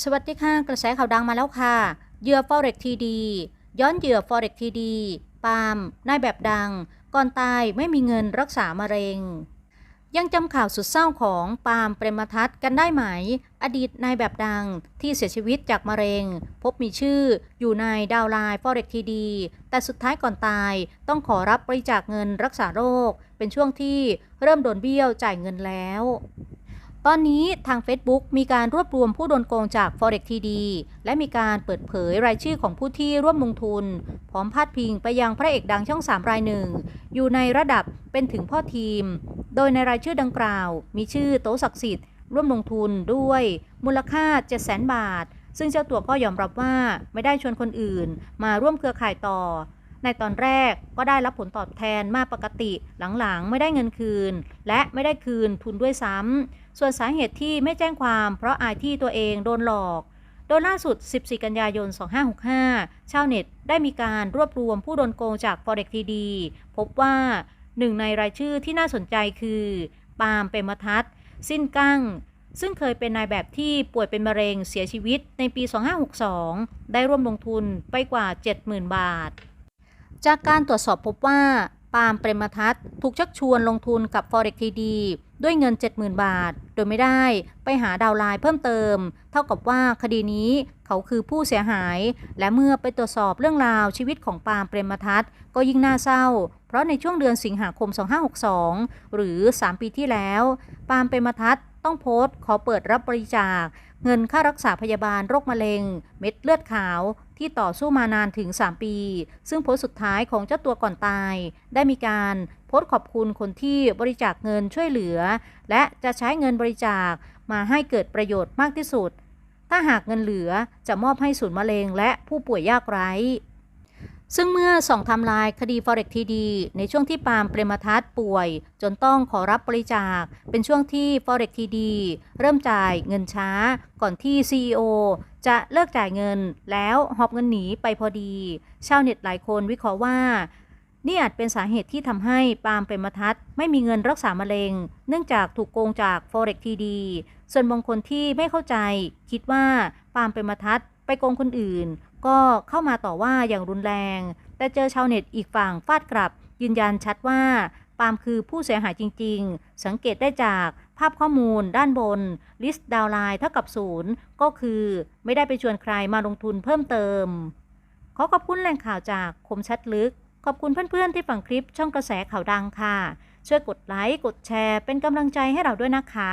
สวัสดีค่ะ กระแสข่าวดังมาแล้วค่ะเหยื่อ Forex TD ย้อนเหยื่อ Forex TD ปาล์มนายแบบดัง ก่อนตายไม่มีเงินรักษามะเร็ง ยังจำข่าวสุดเศร้าของปาล์มเปรมทัศน์กันได้ไหม อดีตนายแบบดังที่เสียชีวิตจากมะเร็ง พบมีชื่ออยู่ในดาวไลน์ Forex TD แต่สุดท้ายก่อนตายต้องขอรับบริจาคเงินรักษาโรค เป็นช่วงที่เริ่มโดนเบี้ยวจ่ายเงินแล้ว ตอนนี้ทาง Facebook มีการรวบรวมผู้โดนโกงจาก Forex TD และมีการเปิดเผยรายชื่อของผู้ที่ร่วมลงทุน พร้อมพาดพิงไปยังพระเอกดังช่อง 3 รายหนึ่ง อยู่ในระดับเป็นถึงพ่อทีม โดยในรายชื่อดังกล่าว มีชื่อโตศักดิ์สิทธิ์ร่วมลงทุนด้วย มูลค่า 700,000 บาท ซึ่งเจ้าตัวก็ยอมรับว่าไม่ได้ชวนคนอื่น มาร่วมเครือข่ายต่อ ในตอนแรกก็ได้รับผลตอบแทนมากปกติหลังๆ ไม่ได้เงินคืน และไม่ได้คืนทุนด้วยซ้ำส่วนสาเหตุที่ไม่แจ้งความเพราะอายที่ตัวเองโดนหลอกโดยล่าสุด 14 กันยายน 2565 ชาวเน็ตได้มีการรวบรวมผู้โดนโกงจาก Forex TD พบว่าหนึ่งในรายชื่อที่น่าสนใจคือ ปาล์มเปรมทัศน์ สิ้นกั้ง ซึ่งเคยเป็นนายแบบที่ป่วยเป็นมะเร็งเสียชีวิตในปี 2562 ได้ร่วมลงทุนไปกว่า 70,000 บาท จากการตรวจสอบพบว่า ปาล์มเปรมทัศน์ถูกชักชวนลงทุนกับ Forex TD ด้วยเงิน 70,000 บาท โดยไม่ได้ไปหาดาวไลน์เพิ่มเติม เท่ากับว่าคดีนี้เขาคือผู้เสียหาย และเมื่อไปตรวจสอบเรื่องราวชีวิตของปาล์มเปรมทัศน์ก็ยิ่งน่าเศร้า เพราะในช่วงเดือนสิงหาคม 2562 หรือ 3 ปีที่แล้ว ปาล์มเปรมทัศน์ ต้องโพสต์ขอเปิดรับบริจาค เงินค่ารักษาพยาบาลโรคมะเร็ง เม็ดเลือดขาวที่ต่อสู้มานานถึง 3 ปี ซึ่งโพสต์สุดท้ายของเจ้าตัวก่อนตาย ได้มีการโพสต์ขอบคุณคนที่บริจาคเงินช่วยเหลือ และจะใช้เงินบริจาคมาให้เกิดประโยชน์มากที่สุด ถ้าหากเงินเหลือจะมอบให้ศูนย์มะเร็งและผู้ป่วยยากไร้ ซึ่งเมื่อส่องทำลายคดี Forex TD ในช่วงที่ปาล์มเปรมทัศน์ป่วย จนต้องขอรับบริจาค เป็นช่วงที่ Forex TD เริ่มจ่ายเงินช้า ก่อนที่ CEO จะเลิกจ่ายเงินแล้วหอบเงินหนีไปพอดี ชาวเน็ตหลายคนวิเคราะห์ว่า นี่อาจเป็นสาเหตุที่ทำให้ปาล์มเปรมทัศน์ไม่มีเงินรักษามะเร็ง เนื่องจากถูกโกงจาก Forex TD ส่วนบางคนที่ไม่เข้าใจ คิดว่าปาล์มเปรมทัศน์ไปโกงคนอื่น ก็เข้ามาต่อว่าอย่างรุนแรง แต่เจอชาวเน็ตอีกฝั่งฟาดกลับ ยืนยันชัดว่า ปาล์มคือผู้เสียหายจริง ๆ สังเกตได้จากภาพข้อมูลด้านบน ลิสต์ดาวไลน์เท่ากับศูนย์ก็คือไม่ได้ไปชวนใครมาลงทุนเพิ่มเติม ขอขอบคุณแหล่งข่าวจากคมชัดลึก ขอบคุณเพื่อนๆที่ฟังคลิปช่องกระแสข่าวดังค่ะ ช่วยกดไลค์กดแชร์เป็นกำลังใจให้เราด้วยนะคะ